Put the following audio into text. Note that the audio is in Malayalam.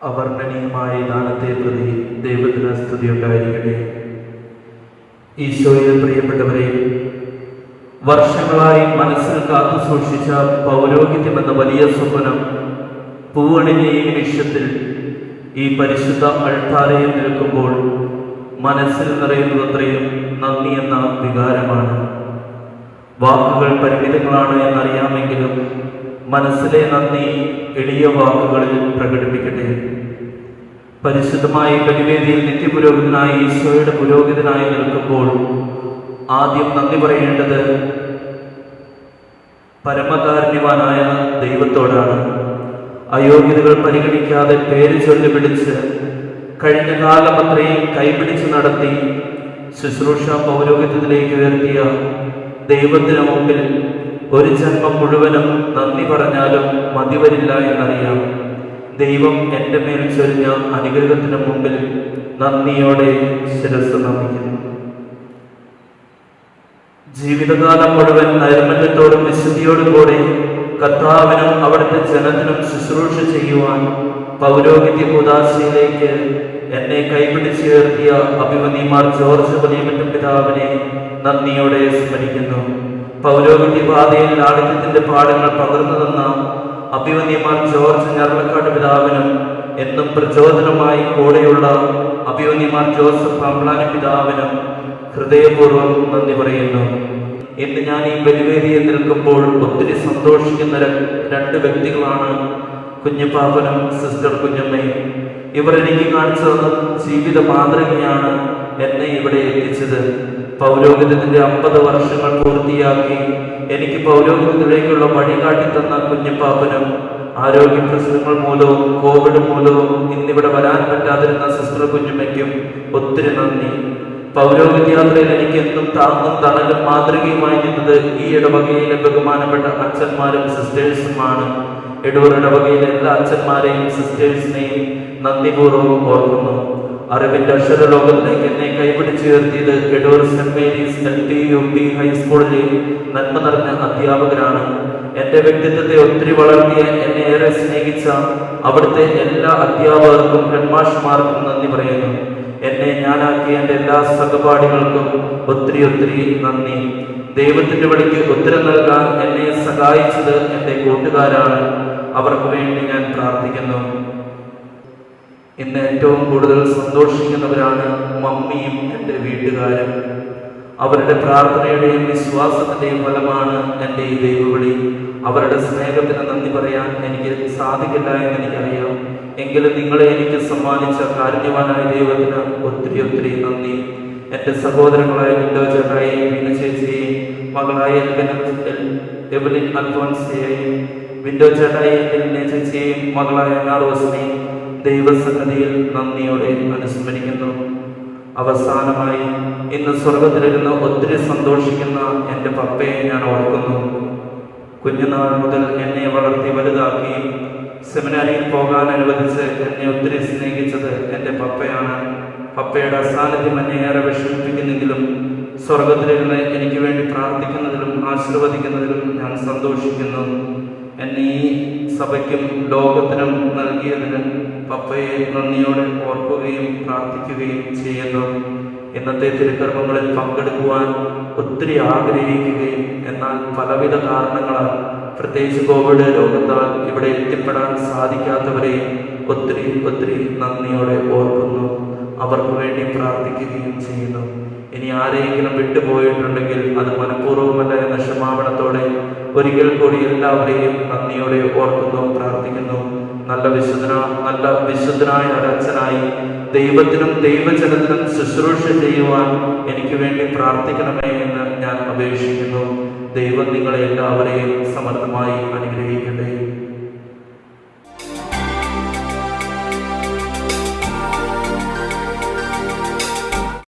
അവർണനീയമായ ദാനത്തെ പ്രതി ദൈവത്തിന് സ്തുതി ഉണ്ടായിരിക്കട്ടെ ഈശോയിൽ പ്രിയപ്പെട്ടവരെ വർഷങ്ങളായി മനസ്സിൽ കാത്തു സൂക്ഷിച്ച പൗരോഹിത്യം എന്ന വലിയ സ്വപ്നം പൂവണിഞ്ഞ ഈ നിമിഷത്തിൽ ഈ പരിശുദ്ധ അൾത്താരയിൽ നിൽക്കുമ്പോൾ മനസ്സിൽ നിറയുന്നതത്രയും നന്ദി എന്ന വികാരമാണ്. വാക്കുകൾ പരിമിതങ്ങളാണ് എന്നറിയാമെങ്കിലും മനസ്സിലെ നന്ദി എളിയ വാക്കുകളിൽ പ്രകടിപ്പിക്കട്ടെ. പരിശുദ്ധമായ ബലിവേദിയിൽ നിത്യപുരോഹിതനായി ഈശോയുടെ പുരോഹിതനായി നിൽക്കുമ്പോൾ ആദ്യം നന്ദി പറയേണ്ടത് പരമകാരുണ്യവാനായ ദൈവത്തോടാണ്. അയോഗ്യതകൾ പരിഗണിക്കാതെ പേര് ചൊല്ലി പിടിച്ച് കഴിഞ്ഞ കാലം അത്രയും കൈപിടിച്ച് നടത്തി ശുശ്രൂഷ പൗരോഹിത്യത്തിലേക്ക് ഉയർത്തിയ ദൈവത്തിന് മുമ്പിൽ ഒരു ജന്മം മുഴുവനും നന്ദി പറഞ്ഞാലും മതി വരില്ല എന്നറിയാം. ദൈവം എന്റെ മേൽ ചൊരിഞ്ഞ അനുഗ്രഹത്തിന് മുമ്പിൽ നന്ദിയോടെ ശിരസ് നമിക്കുന്നു. ജീവിതകാലം മുഴുവൻ നൈർമല്യത്തോടും വിശുദ്ധിയോടും കൂടെ കർത്താവിനും അവിടുത്തെ ജനത്തിനും ശുശ്രൂഷ ചെയ്യുവാൻ പൗരോഹിത്യ ഉദാസിയിലേക്ക് എന്നെ കൈപിടിച്ചുയർത്തിയ അഭിമന്യമാർ ജോർജ് വലിയമറ്റം പിതാവിനെ നന്ദിയോടെ സ്മരിക്കുന്നു. പൗരോഹിത്യ പാതയിൽ ലാളിത്യത്തിന്റെ പാഠങ്ങൾ പകർന്നു തന്ന അഭിമന്യമാർ ജോർജ് ഞർമ്മക്കാട് പിതാവിനും എന്നും പ്രചോദനമായി കൂടെയുള്ള അഭിമന്യമാർ ജോസഫ് പമ്പ്ലാനി പിതാവിനും ഹൃദയപൂർവം നന്ദി പറയുന്നു. ഇന്ന് ഞാൻ ഈ ബലിവേദിയിൽ നിൽക്കുമ്പോൾ ഒത്തിരി സന്തോഷിക്കുന്ന രണ്ട് വ്യക്തികളാണ് കുഞ്ഞുപാപ്പനും സിസ്റ്റർ കുഞ്ഞമ്മയും. ഇവർ എനിക്ക് കാണിച്ചു തന്ന ജീവിത മാതൃകയാണ് എന്നെ ഇവിടെ എത്തിച്ചത്. പൗരോഹിത്യത്തിന്റെ അമ്പത് വർഷങ്ങൾ പൂർത്തിയാക്കി എനിക്ക് പൗരോഹിതത്തിലേക്കുള്ള വഴി കാട്ടിത്തന്ന തന്ന കുഞ്ഞുപാപ്പനും ആരോഗ്യ പ്രശ്നങ്ങൾ മൂലവും കോവിഡ് മൂലവും ഇന്നിവിടെ വരാൻ പറ്റാതിരുന്ന സിസ്റ്റർ കുഞ്ഞുമ്മയ്ക്കും ഒത്തിരി നന്ദി. പൗരോഹിത്യാത്രയിൽ എനിക്ക് എന്നും താങ്ങും തണലും മാതൃകയുമായി നിന്നത് ഈ ഇടവകയിലെ ബഹുമാനപ്പെട്ട അച്ഛന്മാരും സിസ്റ്റേഴ്സുമാണ്. ഇടവർ ഇടവകയിലെ എല്ലാ അച്ഛന്മാരെയും സിസ്റ്റേഴ്സിനെയും നന്ദിപൂർവം ഓർക്കുന്നു. അറിവിന്റെ അക്ഷര ലോകത്തേക്ക് എന്നെ കൈപിടിച്ചുയർത്തിയത് Edoor Saint Mary's L T U P ഹൈസ്കൂളിലെ നന്മ നിറഞ്ഞ അധ്യാപകരാണ് എന്റെ വ്യക്തിത്വത്തെ ഒത്തിരി വളർത്തിയ എന്നെ ഏറെ സ്നേഹിച്ച അവിടുത്തെ എല്ലാ അധ്യാപകർക്കും ഹെഡ്മാഷ്മാർക്കും നന്ദി പറയുന്നു. എന്നെ ഞാനാക്കിയ എന്റെ എല്ലാ സഹപാഠികൾക്കും ഒത്തിരി ഒത്തിരി നന്ദി. ദൈവത്തിന്റെ വഴിക്ക് ഉത്തരം നൽകാൻ എന്നെ സഹായിച്ചത് എന്റെ കൂട്ടുകാരാണ്. ഇന്ന് ഏറ്റവും കൂടുതൽ സന്തോഷിക്കുന്നവരാണ് മമ്മിയും എന്റെ വീട്ടുകാരും. അവരുടെ പ്രാർത്ഥനയുടെയും വിശ്വാസത്തിന്റെയും ഫലമാണ് എന്റെ ഈ ദൈവവിളി. അവരുടെ സ്നേഹത്തിന് നന്ദി പറയാൻ എനിക്ക് സാധിക്കില്ല എന്ന് എനിക്കറിയാം. എങ്കിലും നിങ്ങളെ എനിക്ക് സമ്മാനിച്ച കാരുണ്യവാനായ ദൈവത്തിന് ഒത്തിരി ഒത്തിരി നന്ദി. എന്റെ സഹോദരങ്ങളായ വിൻഡോ ചേട്ടായെയും വീണ ചേച്ചിയെയും മകളായ എവലിൻ അൽഫോൻസിയെയും വിൻഡോ ചേട്ടായെയും ചേച്ചിയെയും മകളായ നാറോസിനെയും ദൈവസന്നിധിയിൽ നന്ദിയോടെ അനുസ്മരിക്കുന്നു. അവസാനമായി ഇന്ന് സ്വർഗത്തിലിരുന്ന് ഒത്തിരി സന്തോഷിക്കുന്ന എന്റെ പപ്പയെ ഞാൻ ഓർക്കുന്നു. കുഞ്ഞുനാൾ മുതൽ എന്നെ വളർത്തി വലുതാക്കി സെമിനാരിയിൽ പോകാൻ അനുവദിച്ച് എന്നെ ഒത്തിരി സ്നേഹിച്ചത് എന്റെ പപ്പയാണ്. പപ്പയുടെ അസാന്നിധ്യം എന്നെ ഏറെ വിഷമിപ്പിക്കുന്നെങ്കിലും സ്വർഗത്തിലിരുന്ന് എനിക്ക് വേണ്ടി പ്രാർത്ഥിക്കുന്നതിലും ആശീർവദിക്കുന്നതിലും ഞാൻ സന്തോഷിക്കുന്നു. എന്നെ ഈ സഭയ്ക്കും ലോകത്തിനും നൽകിയതിന് പപ്പയെ നന്ദിയോടെ ഓർക്കുകയും പ്രാർത്ഥിക്കുകയും ചെയ്യുന്നു ഇന്നത്തെ തിരുക്കർമ്മങ്ങളിൽ പങ്കെടുക്കുവാൻ ഒത്തിരി ആഗ്രഹിക്കുകയും എന്നാൽ പലവിധ കാരണങ്ങളാൽ പ്രത്യേകിച്ച് കോവിഡ് രോഗത്താൽ ഇവിടെ എത്തിപ്പെടാൻ സാധിക്കാത്തവരെയും ഒത്തിരി ഒത്തിരി നന്ദിയോടെ ഓർക്കുന്നു. അവർക്ക് വേണ്ടി പ്രാർത്ഥിക്കുകയും ചെയ്യുന്നു. ഇനി ആരെങ്കിലും വിട്ടുപോയിട്ടുണ്ടെങ്കിൽ അത് മനഃപൂർവമല്ല എന്ന ക്ഷമാപണത്തോടെ ഒരിക്കൽ കൂടി എല്ലാവരെയും നന്ദിയോടെ ഓർക്കുന്നു പ്രാർത്ഥിക്കുന്നു. നല്ല വിശുദ്ധന നല്ല വിശുദ്ധനായ ഒരച്ഛനായി ദൈവത്തിനും ദൈവജനത്തിനും ശുശ്രൂഷ ചെയ്യുവാൻ എനിക്ക് വേണ്ടി പ്രാർത്ഥിക്കണമേ എന്ന് ഞാൻ അപേക്ഷിക്കുന്നു. ദൈവം നിങ്ങളെ എല്ലാവരെയും സമർത്ഥമായി അനുഗ്രഹിക്കട്ടെ.